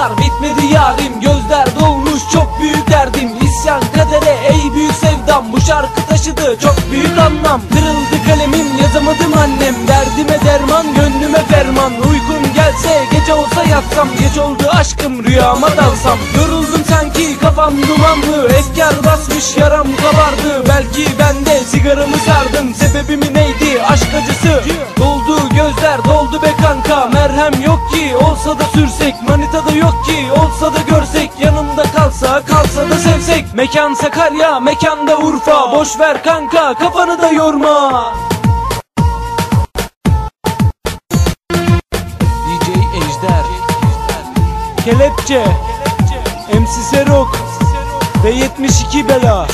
yollar bitmedi yarim Gözler dolmuş çok büyük derdim. İsyan kadere ey büyük sevdam Bu şarkı taşıdı çok büyük anlam. Kırıldı kalemim yazamadım annem. Derdime derman gönlüme ferman. Uykun gelse gece olsa yatsam Geç oldu aşkım rüyama dalsam. Yoruldum sanki kafam dumanlı Efkar basmış yaram kabardı. Belki ben de sigaramı sardım. Sebebimi neydi? Aşk acısı. Doldu gözler doldu be kanka. Merhem yok ki olsa da sürsek kalsa da sevsek. Mekan Sakarya mekanda Urfa. Boş ver kanka kafanı da yorma. DJ Ejder. Kelepçe. MC Serok ve 72 Bela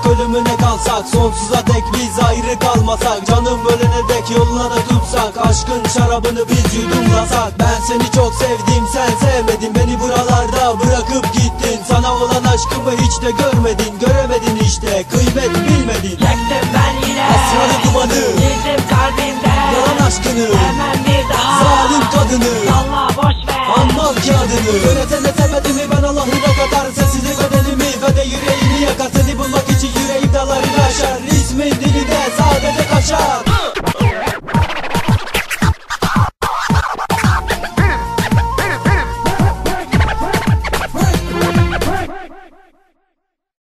tutsak, ölümüne kalsak Sonsuza dek biz ayrı kalmasak. Canım ölene dek yoluna da tutsak Aşkın şarabını biz yudumlasak. Ben seni çok sevdim, sen sevmedin. Beni buralarda bırakıp gittin. Sana olan aşkımı hiç de görmedin. Göremedin işte, kıymet bilmedin. Yaktım ben yine. Asralı dumanı. Girdim kalbimde. Yalan aşkını. Hemen bir daha. Zalim kadını. Salla boş ver. Anlam kağıdını. Yönetene sevmedimi ben Allah'ına kadar Sensizlik bedenimi ve